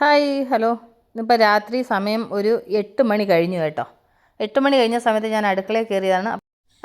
Hi hello. ഇന്നിപ്പോൾ രാത്രി സമയം ഒരു എട്ട് മണി കഴിഞ്ഞു കേട്ടോ. എട്ട് മണി കഴിഞ്ഞ സമയത്ത് ഞാൻ അടുക്കളയിൽ കയറിയതാണ്.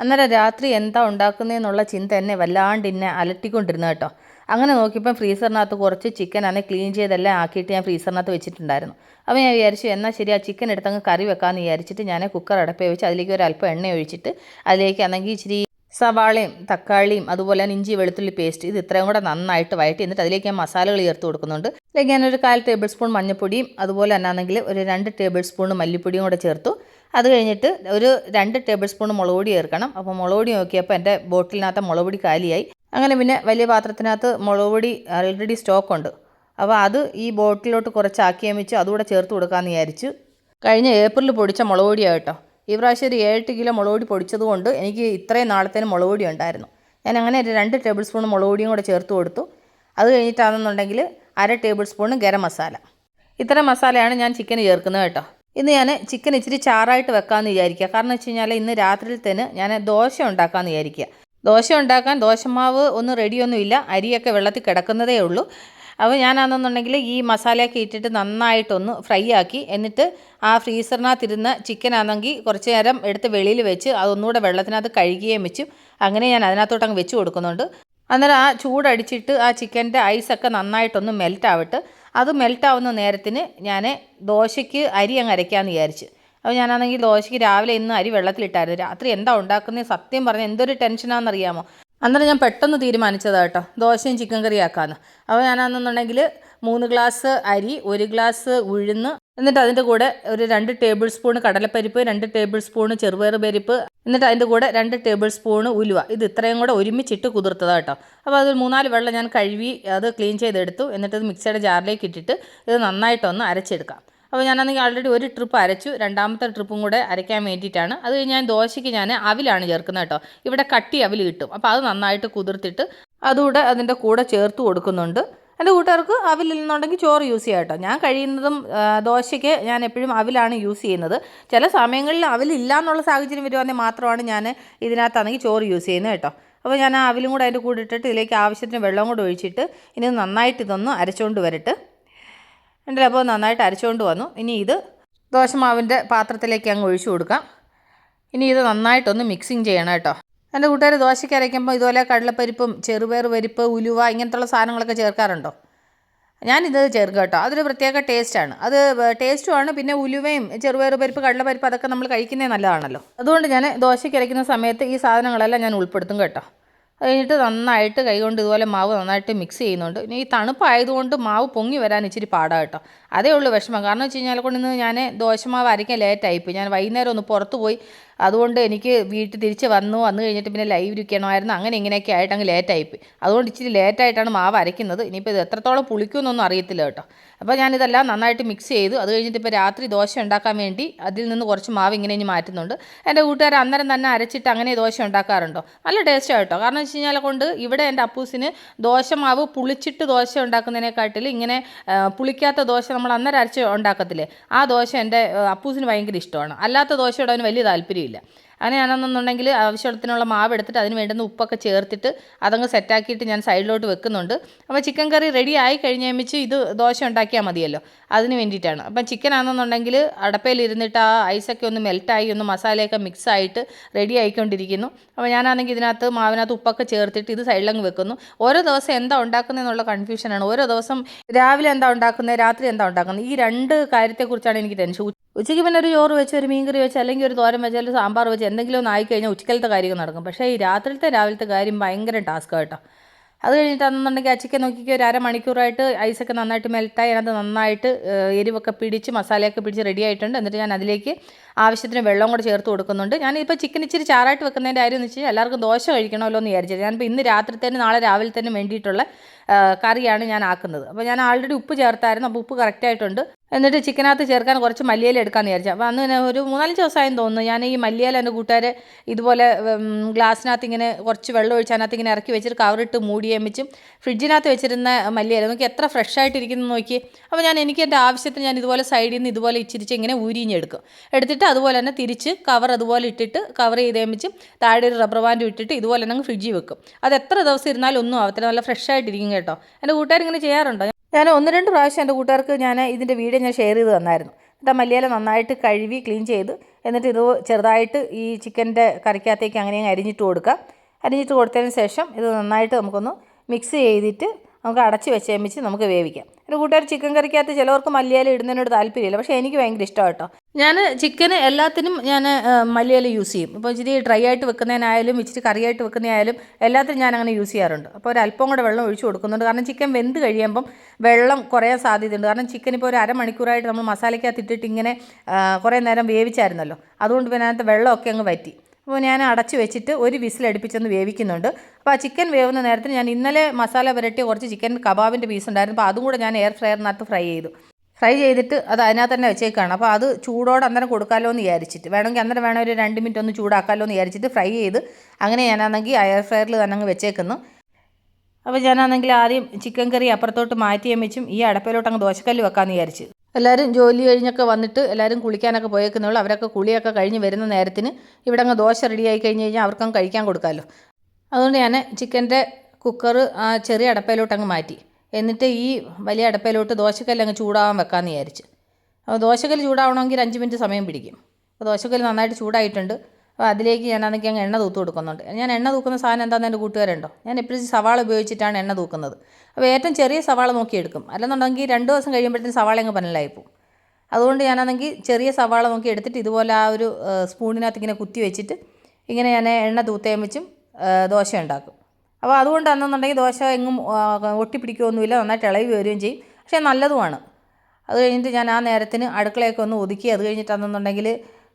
അന്നേരം രാത്രി എന്താ ഉണ്ടാക്കുന്നതെന്നുള്ള ചിന്ത എന്നെ വല്ലാണ്ട് എന്നെ അലട്ടിക്കൊണ്ടിരുന്നു കേട്ടോ. അങ്ങനെ നോക്കിയപ്പം ഫ്രീസറിനകത്ത് കുറച്ച് ചിക്കൻ അന്ന് ക്ലീൻ ചെയ്തെല്ലാം ആക്കിയിട്ട് ഞാൻ ഫ്രീസറിനകത്ത് വെച്ചിട്ടുണ്ടായിരുന്നു. അപ്പോൾ ഞാൻ വിചാരിച്ചു എന്നാൽ ശരി ആ ചിക്കൻ എടുത്തങ്ങ് കറി വെക്കാമെന്ന് വിചാരിച്ചിട്ട് ഞാൻ കുക്കർ അടപ്പേ വെച്ച് അതിലേക്ക് ഒരു അല്പം എണ്ണ ഒഴിച്ചിട്ട് അതിലേക്ക് ആണെങ്കിൽ ഇച്ചിരി സവാളയും തക്കാളിയും അതുപോലെ ഇഞ്ചി വെളുത്തുള്ളി പേസ്റ്റ് ഇത് ഇത്രയും കൂടെ നന്നായിട്ട് വഴറ്റി എന്നിട്ട് അതിലേക്ക് ഞാൻ മസാലകൾ ചേർത്ത് കൊടുക്കുന്നുണ്ട്. അതിലേക്ക് ഞാനൊരു കാൽ ടേബിൾ സ്പൂൺ മഞ്ഞൾപ്പൊടിയും അതുപോലെ തന്നെ ആണെങ്കിൽ ഒരു രണ്ട് ടേബിൾ സ്പൂൺ മല്ലിപ്പൊടിയും കൂടെ ചേർത്തു. അത് കഴിഞ്ഞിട്ട് ഒരു രണ്ട് ടേബിൾ സ്പൂൺ മുളക് പൊടി ചേർക്കണം. അപ്പോൾ മുളക് പൊടി നോക്കിയപ്പോൾ എന്റെ ബോട്ടിലിനകത്ത് മുളക് പൊടി കാലിയായി. അങ്ങനെ പിന്നെ വലിയ പാത്രത്തിനകത്ത് മുളക് പൊടി സ്റ്റോക്ക് ഉണ്ട്. അപ്പോൾ അത് ഈ ബോട്ടിലോട്ട് കുറച്ച് ആക്കിയമിച്ച് അതുകൂടെ ചേർത്ത് കൊടുക്കാമെന്ന് വിചാരിച്ചു കഴിഞ്ഞ ഏപ്രിൽ പൊടിച്ച മുളക് പൊടിയാണ് കേട്ടോ. ഈ പ്രാവശ്യം ഒരു ഏഴ് കിലോ മുളക് പൊടി പൊടിച്ചതുകൊണ്ട് എനിക്ക് ഇത്രയും നാളത്തേന് മുളക് പൊടി ഉണ്ടായിരുന്നു. ഞാൻ അങ്ങനെ ഒരു രണ്ട് ടേബിൾ സ്പൂൺ മുളക് പൊടിയും കൂടെ ചേർത്ത് കൊടുത്തു. അത് കഴിഞ്ഞിട്ടാണെന്നുണ്ടെങ്കിൽ അര ടേബിൾ സ്പൂൺ ഗരം മസാല. ഇത്ര മസാലയാണ് ഞാൻ ചിക്കൻ ചേർക്കുന്നത് കേട്ടോ. ഇന്ന് ഞാൻ ചിക്കൻ ഇച്ചിരി ചാറായിട്ട് വെക്കാമെന്ന് വിചാരിക്കുക. കാരണം വെച്ച് കഴിഞ്ഞാൽ ഇന്ന് തന്നെ ഞാൻ ദോശ ഉണ്ടാക്കാമെന്ന് വിചാരിക്കുക. ദോശ ഉണ്ടാക്കാൻ ദോശമാവ് ഒന്നും റെഡിയൊന്നുമില്ല അരിയൊക്കെ വെള്ളത്തിൽ കിടക്കുന്നതേ ഉള്ളൂ. അപ്പോൾ ഞാനാണെന്നുണ്ടെങ്കിൽ ഈ മസാലയൊക്കെ ഇട്ടിട്ട് നന്നായിട്ടൊന്ന് ഫ്രൈ ആക്കി എന്നിട്ട് ആ ഫ്രീസറിനകത്തിരുന്ന ചിക്കൻ ആണെങ്കിൽ കുറച്ച് നേരം എടുത്ത് വെളിയിൽ വെച്ച് അതൊന്നുകൂടെ വെള്ളത്തിനകത്ത് കഴുകുകയും വെച്ചു അങ്ങനെ ഞാൻ അതിനകത്തോട്ട് അങ്ങ് വെച്ച് കൊടുക്കുന്നുണ്ട്. അന്നേരം ആ ചൂടടിച്ചിട്ട് ആ ചിക്കന്റെ ഐസൊക്കെ നന്നായിട്ടൊന്ന് മെൽറ്റ് ആവട്ടെ. അത് മെൽറ്റ് ആവുന്ന നേരത്തിന് ഞാൻ ദോശയ്ക്ക് അരി അങ്ങ് അരയ്ക്കാമെന്ന് വിചാരിച്ച്. അപ്പോൾ ഞാനാണെങ്കിൽ ദോശയ്ക്ക് രാവിലെ ഇന്ന് അരി വെള്ളത്തിലിട്ടായിരുന്നു. രാത്രി എന്താ ഉണ്ടാക്കുന്നത് സത്യം പറഞ്ഞാൽ എന്തൊരു ടെൻഷനാണെന്നറിയാമോ അന്നേരം ഞാൻ പെട്ടെന്ന് തീരുമാനിച്ചതാണ് കേട്ടോ ദോശയും ചിക്കൻ കറി ആക്കാമെന്ന് അപ്പോൾ ഞാനാണെന്നുണ്ടെങ്കിൽ മൂന്ന് ഗ്ലാസ് അരി ഒരു ഗ്ലാസ് ഉഴുന്ന് എന്നിട്ട് അതിന്റെ കൂടെ ഒരു രണ്ട് ടേബിൾ സ്പൂൺ കടലപ്പരിപ്പ് രണ്ട് ടേബിൾ സ്പൂൺ ചെറുപയർ പരിപ്പ് എന്നിട്ട് അതിന്റെ കൂടെ രണ്ട് ടേബിൾ സ്പൂൺ ഉലുവ. ഇത് ഇത്രയും കൂടെ ഒരുമിച്ചിട്ട് കുതിർത്തതാണ് കേട്ടോ അപ്പോൾ അത് മൂന്നാൽ വെള്ളം ഞാൻ കഴുകി അത് ക്ലീൻ ചെയ്തെടുത്തു. എന്നിട്ട് അത് മിക്സിയുടെ ജാറിലേക്ക് ഇട്ടിട്ട് ഇത് നന്നായിട്ടൊന്ന് അരച്ചെടുക്കാം. അപ്പോൾ ഞാനാണെങ്കിൽ ആൾറെഡി ഒരു ട്രിപ്പ് അരച്ചു. രണ്ടാമത്തെ ട്രിപ്പും കൂടെ അരയ്ക്കാൻ വേണ്ടിയിട്ടാണ്. അത് കഴിഞ്ഞ് ഞാൻ ദോശയ്ക്ക് ഞാൻ അവിലാണ് ചേർക്കുന്നത് കേട്ടോ. ഇവിടെ കട്ടി അവിൽ കിട്ടും. അപ്പോൾ അത് നന്നായിട്ട് കുതിർത്തിട്ട് അതുകൂടെ അതിന്റെ കൂടെ ചേർത്ത് കൊടുക്കുന്നുണ്ട്. എന്റെ കൂട്ടുകാർക്ക് അവിലില്ലെന്നുണ്ടെങ്കിൽ ചോറ് യൂസ് ചെയ്യാം കേട്ടോ. ഞാൻ കഴിയുന്നതും ദോശയ്ക്ക് ഞാൻ എപ്പോഴും അവിലാണ് യൂസ് ചെയ്യുന്നത്. ചില സമയങ്ങളിൽ അവിലില്ല എന്നുള്ള സാഹചര്യം വരുവാണെങ്കിൽ മാത്രമാണ് ഞാൻ ഇതിനകത്താണെങ്കിൽ ചോറ് യൂസ് ചെയ്യുന്നത് കേട്ടോ. അപ്പോൾ ഞാൻ ആ അവിലും കൂടെ അതിന്റെ കൂടെ ഇട്ടിട്ട് ഇതിലേക്ക് ആവശ്യത്തിന് വെള്ളം കൂടെ ഒഴിച്ചിട്ട് ഇനി നന്നായിട്ട് ഇതൊന്ന് അരച്ചുകൊണ്ട് വരട്ടെ. ഉണ്ടല്ലോ അപ്പോൾ നന്നായിട്ട് അരച്ചുകൊണ്ട് വന്നു. ഇനി ഇത് ദോശമാവിന്റെ പാത്രത്തിലേക്ക് അങ്ങ് ഒഴിച്ചു കൊടുക്കാം. ഇനി ഇത് നന്നായിട്ടൊന്ന് മിക്സിങ് ചെയ്യണം കേട്ടോ. എന്റെ കൂട്ടുകാർ ദോശയ്ക്ക് അരയ്ക്കുമ്പോൾ ഇതുപോലെ കടലപ്പരിപ്പും ചെറുപയർ പരിപ്പ് ഉലുവ ഇങ്ങനത്തുള്ള സാധനങ്ങളൊക്കെ ചേർക്കാറുണ്ടോ? ഞാനിത് ചേർക്കുക കേട്ടോ. അതൊരു പ്രത്യേക ടേസ്റ്റാണ് അത് ടേസ്റ്റുമാണ് പിന്നെ ഉലുവയും ചെറുപയർ പരിപ്പ് കടലപ്പരിപ്പ് അതൊക്കെ നമ്മൾ കഴിക്കുന്നത് നല്ലതാണല്ലോ. അതുകൊണ്ട് ഞാൻ ദോശയ്ക്ക് അരയ്ക്കുന്ന സമയത്ത് ഈ സാധനങ്ങളെല്ലാം ഞാൻ ഉൾപ്പെടുത്തും കേട്ടോ. അത് കഴിഞ്ഞിട്ട് നന്നായിട്ട് കൈകൊണ്ട് ഇതുപോലെ മാവ് നന്നായിട്ട് മിക്സ് ചെയ്യുന്നുണ്ട്. ഇനി ഈ തണുപ്പായതുകൊണ്ട് മാവ് പൊങ്ങി വരാൻ ഇച്ചിരി പാടാ കേട്ടോ. അതേ ഉള്ളൂ വിഷമം. കാരണം വെച്ച് കഴിഞ്ഞാൽ കൊണ്ട് ഇന്ന് ഞാൻ ദോശമാവ് അരയ്ക്കാൻ ലേറ്റായിപ്പോയി ഞാൻ വൈകുന്നേരം ഒന്ന് പുറത്ത് പോയി അതുകൊണ്ട് എനിക്ക് വീട്ടിൽ തിരിച്ച് വന്നു വന്നു കഴിഞ്ഞിട്ട് പിന്നെ ലൈവ് ഇരിക്കണമായിരുന്നു. അങ്ങനെ ഇങ്ങനെയൊക്കെ ആയിട്ട് അങ്ങ് ലേറ്റായിപ്പോയി അതുകൊണ്ട് ഇച്ചിരി ലേറ്റായിട്ടാണ് മാവ് അരയ്ക്കുന്നത്. ഇനിയിപ്പോൾ ഇത് എത്രത്തോളം പുളിക്കുമെന്നൊന്നും അറിയത്തില്ല കേട്ടോ. അപ്പോൾ ഞാനിതെല്ലാം നന്നായിട്ട് മിക്സ് ചെയ്തു. അത് കഴിഞ്ഞിട്ട് ഇപ്പോൾ രാത്രി ദോശ ഉണ്ടാക്കാൻ വേണ്ടി അതിൽ നിന്ന് കുറച്ച് മാവ് ഇങ്ങനെ ഇനി മാറ്റുന്നുണ്ട്. എന്റെ കൂട്ടുകാർ അന്നേരം തന്നെ അരച്ചിട്ട് അങ്ങനെ ദോശ ഉണ്ടാക്കാറുണ്ടോ? നല്ല ടേസ്റ്റാണ് കേട്ടോ. കാരണം വെച്ച് കഴിഞ്ഞാൽ കൊണ്ട് ഇവിടെ എന്റെ അപ്പൂസിന് ദോശ മാവ് പുളിച്ചിട്ട് ദോശ ഉണ്ടാക്കുന്നതിനെക്കാട്ടിൽ ഇങ്ങനെ പുളിക്കാത്ത ദോശ നമ്മൾ അന്നേരം അരച്ച് ഉണ്ടാക്കത്തില്ലേ? ആ ദോശ എന്റെ അപ്പൂസിന് ഭയങ്കര ഇഷ്ടമാണ്. അല്ലാത്ത ദോശയോട് അവന് വലിയ താല്പര്യമില്ല അങ്ങനെയാണെന്നുണ്ടെങ്കിൽ ആവശ്യത്തിനുള്ള മാവ് എടുത്തിട്ട് അതിന് വേണ്ടുന്ന ഉപ്പൊക്കെ ചേർത്തിട്ട് അതങ്ങ് സെറ്റാക്കിയിട്ട് ഞാൻ സൈഡിലോട്ട് വെക്കുന്നുണ്ട്. അപ്പോൾ ചിക്കൻ കറി റെഡി ആയി കഴിഞ്ഞ് ഇത് ദോശ ഉണ്ടാക്കിയാൽ മതിയല്ലോ. അതിന് വേണ്ടിയിട്ടാണ്. അപ്പം ചിക്കൻ ആണെന്നുണ്ടെങ്കിൽ അടപ്പയിൽ ഇരുന്നിട്ട് ആ ഐസൊക്കെ ഒന്ന് മെൽറ്റായി ഒന്ന് മസാലയൊക്കെ മിക്സ് ആയിട്ട് റെഡി ആയിക്കൊണ്ടിരിക്കുന്നു. അപ്പോൾ ഞാനാണെങ്കിൽ ഇതിനകത്ത് മാവിനകത്ത് ഉപ്പൊക്കെ ചേർത്തിട്ട് ഇത് സൈഡിലങ്ങ് വെക്കുന്നു. ഓരോ ദിവസം എന്താ ഉണ്ടാക്കുന്നതെന്നുള്ള കൺഫ്യൂഷനാണ് ഓരോ ദിവസം രാവിലെ എന്താ ഉണ്ടാക്കുന്നത് രാത്രി എന്താ ഉണ്ടാക്കുന്നത് ഈ രണ്ട് കാര്യത്തെക്കുറിച്ചാണ് എനിക്ക് ടെൻഷൻ ഉച്ചയ്ക്ക് പിന്നെ ഒരു ചോറ് വെച്ച് ഒരു മീൻകറി വെച്ച് അല്ലെങ്കിൽ ഒരു തോരൻ വെച്ച് അല്ലെങ്കിൽ സാമ്പാർ വെച്ച് എന്തെങ്കിലും ഒന്ന് ആയിക്കഴിഞ്ഞാൽ ഉച്ചക്കലത്തെ കാര്യങ്ങൾ നടക്കും. പക്ഷേ ഈ രാത്രിയിലത്തെ രാവിലത്തെ കാര്യം ഭയങ്കര ടാസ്ക്കാണ് കേട്ടോ. അത് കഴിഞ്ഞിട്ടാണെന്നുണ്ടെങ്കിൽ ആ ചിക്കൻ നോക്കിക്ക് ഒരു അരമണിക്കൂറായിട്ട് ഐസൊക്കെ നന്നായിട്ട് മെൽറ്റായി അതിനകത്ത് നന്നായിട്ട് എരിവൊക്കെ പിടിച്ച് മസാലയൊക്കെ പിടിച്ച് റെഡി ആയിട്ടുണ്ട്. എന്നിട്ട് ഞാൻ അതിലേക്ക് ആവശ്യത്തിന് വെള്ളം കൂടെ ചേർത്ത് കൊടുക്കുന്നുണ്ട്. ഞാനിപ്പോൾ ചിക്കൻ ഇച്ചിരി ചാറായിട്ട് വെക്കുന്നതിന്റെ കാര്യം എന്ന് വെച്ചാൽ എല്ലാവർക്കും ദോശ കഴിക്കണമല്ലോ എന്ന് വിചാരിച്ചത്. ഞാനിപ്പോൾ ഇന്ന് രാത്രി തന്നെ നാളെ രാവിലെ തന്നെ വേണ്ടിയിട്ടുള്ള കറിയാണ് ഞാൻ ആക്കുന്നത്. അപ്പോൾ ഞാൻ ആൾറെഡി ഉപ്പ് ചേർത്തായിരുന്നു. അപ്പോൾ ഉപ്പ് കറക്റ്റായിട്ടുണ്ട് എന്നിട്ട് ചിക്കനകത്ത് ചേർക്കാൻ കുറച്ച് മല്ലിയില എടുക്കാമെന്ന് വിചാരിച്ചു. അപ്പോൾ അന്ന് തന്നെ ഒരു മൂന്നാലഞ്ച് ദിവസമായെന്ന് തോന്നുന്നു. ഞാൻ ഈ മല്ലിയില എന്റെ കൂട്ടുകാർ ഇതുപോലെ ഗ്ലാസ്സിനകത്ത് ഇങ്ങനെ കുറച്ച് വെള്ളം ഒഴിച്ച് അതിനകത്ത് ഇങ്ങനെ ഇറക്കി വെച്ചിട്ട് കവറിട്ട് മൂടിയേം വെച്ചും ഫ്രിഡ്ജിനകത്ത് വെച്ചിരുന്ന മല്ലിയില. നോക്കി എത്ര ഫ്രഷ് ആയിട്ടിരിക്കുന്നു നോക്കി. അപ്പോൾ ഞാൻ എനിക്ക് എന്റെ ആവശ്യത്തിന് ഞാൻ ഇതുപോലെ സൈഡിൽ നിന്ന് ഇതുപോലെ ഇച്ചിരിച്ച് ഇങ്ങനെ ഊരിഞ്ഞെടുക്കും എടുത്തിട്ട് അതുപോലെ തന്നെ തിരിച്ച് കവർ അതുപോലെ ഇട്ടിട്ട് കവർ ചെയ്ത് ചെയ്തേമിച്ചും താഴെ ഒരു റബ്ബർ ബാൻഡ് ഇട്ടിട്ട് ഇതുപോലെ തന്നെ ഫ്രിഡ്ജിൽ വെക്കും. അത് എത്ര ദിവസം ഇരുന്നാലും ഒന്നും ആവത്തില്ല. നല്ല ഫ്രഷ് ആയിട്ടിരിക്കും കേട്ടോ. എന്റെ കൂട്ടുകാർ ഇങ്ങനെ ചെയ്യാറുണ്ടോ? ഞാൻ ഒന്ന് രണ്ട് പ്രാവശ്യം എന്റെ കൂട്ടുകാർക്ക് ഞാൻ ഇതിന്റെ വീഡിയോ ഞാൻ ഷെയർ ചെയ്ത് തന്നായിരുന്നു. എന്നിട്ട് മല്ലിയില നന്നായിട്ട് കഴുകി ക്ലീൻ ചെയ്ത് എന്നിട്ട് ഇത് ചെറുതായിട്ട് ഈ ചിക്കന്റെ കറിക്കകത്തേക്ക് അങ്ങനെ അങ്ങ് അരിഞ്ഞിട്ട് കൊടുക്കുക അരിഞ്ഞിട്ട് കൊടുത്തതിന് ശേഷം ഇത് നന്നായിട്ട് നമുക്കൊന്ന് മിക്സ് ചെയ്തിട്ട് നമുക്ക് അടച്ച് വെച്ചേമിച്ച് നമുക്ക് വേവിക്കാം. എന്റെ കൂട്ടുകാർ ചിക്കൻ കറിക്കകത്ത് ചിലവർക്ക് മല്ലിയില ഇടുന്നതിനോട് താല്പര്യമില്ല. പക്ഷേ എനിക്ക് ഭയങ്കര ഇഷ്ടമാണ് കേട്ടോ. ഞാൻ ചിക്കന് എല്ലാത്തിനും ഞാൻ മല്ലിയില യൂസ് ചെയ്യും. ഇപ്പോൾ ഇച്ചിരി ഡ്രൈ ആയിട്ട് വെക്കുന്നതിനായാലും ഇച്ചിരി കറിയായിട്ട് വെക്കുന്നതായാലും എല്ലാത്തിനും ഞാൻ അങ്ങനെ യൂസ് ചെയ്യാറുണ്ട്. അപ്പോൾ ഒരു അല്പം കൂടെ വെള്ളം ഒഴിച്ച് കൊടുക്കുന്നുണ്ട്. കാരണം ചിക്കൻ വെന്ത് കഴിയുമ്പം വെള്ളം കുറയാൻ സാധ്യതയുണ്ട്. കാരണം ചിക്കൻ ഇപ്പോൾ ഒരു അരമണിക്കൂറായിട്ട് നമ്മൾ മസാലയ്ക്കകത്ത് ഇട്ടിട്ട് ഇങ്ങനെ കുറേ നേരം വേവിച്ചായിരുന്നല്ലോ. അതുകൊണ്ട് പിന്നെ അതിനകത്ത് വെള്ളമൊക്കെ അങ്ങ് വറ്റി. അപ്പോൾ ഞാൻ അടച്ചു വെച്ചിട്ട് ഒരു വിസിലടുപ്പിച്ചൊന്ന് വേവിക്കുന്നുണ്ട്. അപ്പോൾ ആ ചിക്കൻ വേവുന്ന നേരത്തിന് ഞാൻ ഇന്നലെ മസാല പുരട്ടിയ കുറച്ച് ചിക്കൻ കബാബിന്റെ പീസ് ഉണ്ടായിരുന്നു. അപ്പോൾ അതും കൂടെ ഞാൻ എയർ ഫ്രയറിനകത്ത് ഫ്രൈ ചെയ്തു. ഫ്രൈ ചെയ്തിട്ട് അത് അതിനകത്ത് തന്നെ വെച്ചേക്കാണ്. അപ്പോൾ അത് ചൂടോടെ അന്നേരം കൊടുക്കാമല്ലോ എന്ന് വിചാരിച്ചിട്ട്. വേണമെങ്കിൽ അന്നേരം വേണം ഒരു രണ്ട് മിനിറ്റ് ഒന്ന് ചൂടാക്കാമല്ലോ എന്ന് വിചാരിച്ചിട്ട് ഫ്രൈ ചെയ്ത് അങ്ങനെ ഞാനാണെങ്കിൽ എയർ ഫ്രയറിൽ തന്നെ അങ്ങ് വെച്ചേക്കുന്നു. അപ്പോൾ ഞാനാണെങ്കിൽ ആദ്യം ചിക്കൻ കറി അപ്പുറത്തോട്ട് മാറ്റിയും വെച്ചും ഈ അടപ്പയിലോട്ട് അങ്ങ് ദോശക്കല്ല് വെക്കാമെന്ന് വിചാരിച്ച്. എല്ലാവരും ജോലി കഴിഞ്ഞൊക്കെ വന്നിട്ട് എല്ലാവരും കുളിക്കാനൊക്കെ പോയേക്കുന്നുള്ളൂ. അവരൊക്കെ കുളിയൊക്കെ കഴിഞ്ഞ് വരുന്ന നേരത്തിന് ഇവിടെ അങ്ങ് ദോശ റെഡിയായി കഴിഞ്ഞ് കഴിഞ്ഞാൽ അവർക്കങ്ങ് കഴിക്കാൻ കൊടുക്കാമല്ലോ അതുകൊണ്ട് ഞാൻ ചിക്കന്റെ കുക്കർ ആ ചെറിയ അടപ്പയിലോട്ട് അങ്ങ് മാറ്റി. എന്നിട്ട് ഈ വലിയ അടപ്പയിലോട്ട് ദോശക്കല്ല് അങ്ങ് ചൂടാവാൻ വെക്കാമെന്ന് വിചാരിച്ച്. അപ്പോൾ ദോശക്കല്ല് ചൂടാവണമെങ്കിൽ അഞ്ച് മിനിറ്റ് സമയം പിടിക്കും. അപ്പോൾ ദോശക്കല്ല് നന്നായിട്ട് ചൂടായിട്ടുണ്ട്. അപ്പോൾ അതിലേക്ക് ഞാൻ ഞാനാണെങ്കിൽ അങ്ങ് എണ്ണ തൂത്ത് കൊടുക്കുന്നുണ്ട്. ഞാൻ എണ്ണ തൂക്കുന്ന സാധനം എന്താണെന്ന് എന്റെ കൂട്ടുകാരുണ്ടോ? ഞാൻ എപ്പോഴും സവാള ഉപയോഗിച്ചിട്ടാണ് എണ്ണ തൂക്കുന്നത്. അപ്പോൾ ഏറ്റവും ചെറിയ സവാള നോക്കിയെടുക്കും. അല്ലെന്നുണ്ടെങ്കിൽ രണ്ട് ദിവസം കഴിയുമ്പോഴത്തേന് സവാള അങ്ങ് പനലായിപ്പോവും അതുകൊണ്ട് ഞാനാണെങ്കിൽ ചെറിയ സവാള നോക്കി എടുത്തിട്ട് ഇതുപോലെ ആ ഒരു സ്പൂണിനകത്ത് ഇങ്ങനെ കുത്തി വെച്ചിട്ട് ഇങ്ങനെ ഞാൻ എണ്ണ തൂത്തേം വെച്ചും ദോശ ഉണ്ടാക്കും. അപ്പോൾ അതുകൊണ്ടാണെന്നുണ്ടെങ്കിൽ ദോശ എങ്ങും ഒട്ടിപ്പിടിക്കുകയൊന്നുമില്ല നന്നായിട്ട് ഇളകി വരികയും ചെയ്യും. പക്ഷേ നല്ലതുമാണ്. അത് കഴിഞ്ഞിട്ട് ഞാൻ ആ നേരത്തിന് അടുക്കളയൊക്കെ ഒന്ന് ഒതുക്കി. അത് കഴിഞ്ഞിട്ടാണെന്നുണ്ടെങ്കിൽ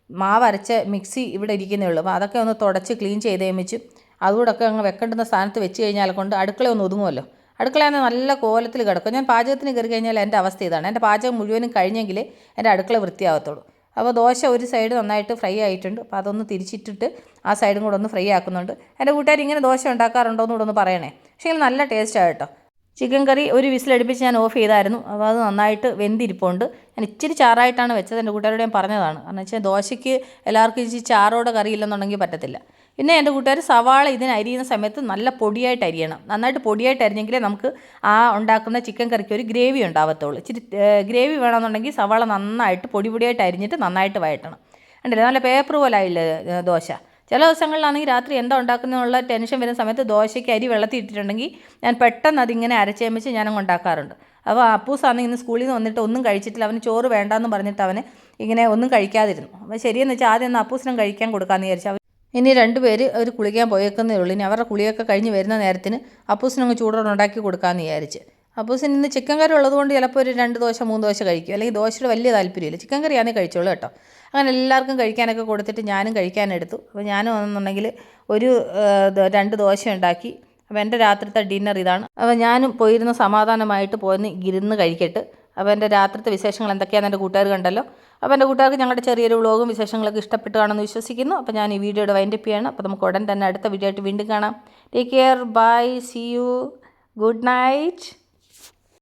മാവ് അരച്ച മിക്സി ഇവിടെ ഇരിക്കുന്നേ ഉള്ളൂ. അപ്പോൾ അതൊക്കെ ഒന്ന് തുടച്ച് ക്ലീൻ ചെയ്ത് വെച്ച് അതുകൂടൊക്കെ അങ്ങ് വെക്കേണ്ടുന്ന സ്ഥാനത്ത് വെച്ച് കഴിഞ്ഞാൽ കൊണ്ട് അടുക്കള ഒന്ന് ഒതുങ്ങുമല്ലോ. അടുക്കളയാണെങ്കിൽ നല്ല കോലത്തിൽ കിടക്കും. ഞാൻ പാചകത്തിന് കയറി കഴിഞ്ഞാൽ എന്റെ അവസ്ഥ ഇതാണ്. എന്റെ പാചകം മുഴുവനും കഴിഞ്ഞെങ്കിൽ എന്റെ അടുക്കള വൃത്തിയാകത്തുള്ളൂ. അപ്പോൾ ദോശ ഒരു സൈഡ് നന്നായിട്ട് ഫ്രൈ ആയിട്ടുണ്ട്. അപ്പോൾ അതൊന്ന് തിരിച്ചിട്ടിട്ട് ആ സൈഡും കൂടെ ഒന്ന് ഫ്രൈ ആക്കുന്നുണ്ട്. എന്റെ കൂട്ടുകാർ ഇങ്ങനെ ദോശ ഉണ്ടാക്കാറുണ്ടോ എന്നുകൂടെ ഒന്ന് പറയണേ. പക്ഷേ നല്ല ടേസ്റ്റാണ് കേട്ടോ. ചിക്കൻ കറി ഒരു വിസിലടുപ്പിച്ച് ഞാൻ ഓഫ് ചെയ്തായിരുന്നു. അപ്പോൾ അത് നന്നായിട്ട് വെന്തിരിപ്പുണ്ട്. ഞാൻ ഇച്ചിരി ചാറായിട്ടാണ് വെച്ചത്. എന്റെ കൂട്ടുകാരോട് ഞാൻ പറഞ്ഞതാണ്. കാരണം വെച്ചാൽ ദോശയ്ക്ക് എല്ലാവർക്കും ഇച്ചിരി ചാറോടെ കറി ഇല്ലെന്നുണ്ടെങ്കിൽ പറ്റത്തില്ല. പിന്നെ എന്റെ കൂട്ടുകാർ സവാള ഇതിന് അരിയുന്ന സമയത്ത് നല്ല പൊടിയായിട്ട് അരിയണം. നന്നായിട്ട് പൊടിയായിട്ട് അരിഞ്ഞെങ്കിലേ നമുക്ക് ആ ഉണ്ടാക്കുന്ന ചിക്കൻ കറിക്ക് ഒരു ഗ്രേവി ഉണ്ടാവത്തുള്ളൂ. ഇച്ചിരി ഗ്രേവി വേണമെന്നുണ്ടെങ്കിൽ സവാള നന്നായിട്ട് പൊടി പൊടിയായിട്ട് അരിഞ്ഞിട്ട് നന്നായിട്ട് വഴറ്റണം. ഉണ്ടല്ലേ നല്ല പേപ്പർ പോലെ ആയില്ലേ ദോശ? ചില ദിവസങ്ങളിലാണെങ്കിൽ രാത്രി എന്താ ഉണ്ടാക്കുന്നതിനുള്ള ടെൻഷൻ വരുന്ന സമയത്ത് ദോശയ്ക്ക് അരി വെള്ളത്തിൽ ഇട്ടിട്ടുണ്ടെങ്കിൽ ഞാൻ പെട്ടെന്ന് അതിങ്ങനെ അരച്ചേമിച്ച് ഞാനങ്ങ് ഉണ്ടാക്കാറുണ്ട്. അപ്പോൾ അപ്പൂസാണെങ്കിൽ ഇന്ന് സ്കൂളിൽ നിന്ന് വന്നിട്ട് ഒന്നും കഴിച്ചിട്ടില്ല. അവന് ചോറ് വേണ്ടാന്ന് പറഞ്ഞിട്ട് അവന് ഇങ്ങനെ ഒന്നും കഴിക്കാതിരുന്നു. അപ്പോൾ ശരിയെന്ന് വെച്ചാൽ ആദ്യം ഒന്ന് അപ്പൂസിനും കഴിക്കാൻ കൊടുക്കാമെന്ന് വിചാരിച്ചു. അവർ ഇനി രണ്ടുപേര് അവർ കുളിക്കാൻ പോയേക്കുന്നേ ഉള്ളൂ. ഇനി അവരുടെ കുളിയൊക്കെ കഴിഞ്ഞ് വരുന്ന നേരത്തിന് അപ്പൂസിനങ്ങ് ചൂടോടെ ഉണ്ടാക്കി കൊടുക്കാമെന്ന് വിചാരിച്ച്. അപ്പൂസിന് ഇന്ന് ചിക്കൻ കറി ഉള്ളതുകൊണ്ട് ചിലപ്പോൾ ഒരു രണ്ട് ദോശ മൂന്ന് ദോശ കഴിക്കും. അല്ലെങ്കിൽ ദോശയുടെ വലിയ താല്പര്യമില്ല. ചിക്കൻ കറിയാണെങ്കിൽ കഴിച്ചോളൂ കേട്ടോ. അങ്ങനെ എല്ലാവർക്കും കഴിക്കാനൊക്കെ കൊടുത്തിട്ട് ഞാനും കഴിക്കാനെടുത്തു. അപ്പോൾ ഞാനും എന്നുണ്ടെങ്കിൽ ഒരു രണ്ട് ദോശ ഉണ്ടാക്കി. അപ്പോൾ എന്റെ രാത്രിത്തെ ഡിന്നർ ഇതാണ്. അപ്പോൾ ഞാനും പോയിരുന്ന സമാധാനമായിട്ട് പോയി ഇരുന്ന് കഴിക്കട്ട്. അപ്പോൾ എന്റെ രാത്രിത്തെ വിശേഷങ്ങൾ എന്തൊക്കെയാണെന്ന് എന്റെ കൂട്ടുകാർ കണ്ടല്ലോ. അപ്പോൾ എന്റെ കൂട്ടുകാർക്ക് ഞങ്ങളുടെ ചെറിയൊരു വ്ളോഗും വിശേഷങ്ങളൊക്കെ ഇഷ്ടപ്പെട്ടു കാണുമെന്ന് വിശ്വസിക്കുന്നു. അപ്പോൾ ഞാൻ ഈ വീഡിയോയുടെ വൈൻഡപ്പ് ചെയ്യണം. അപ്പോൾ നമുക്ക് ഉടൻ തന്നെ അടുത്ത വീഡിയോ ആയിട്ട് വീണ്ടും കാണാം. Take care bye see you good night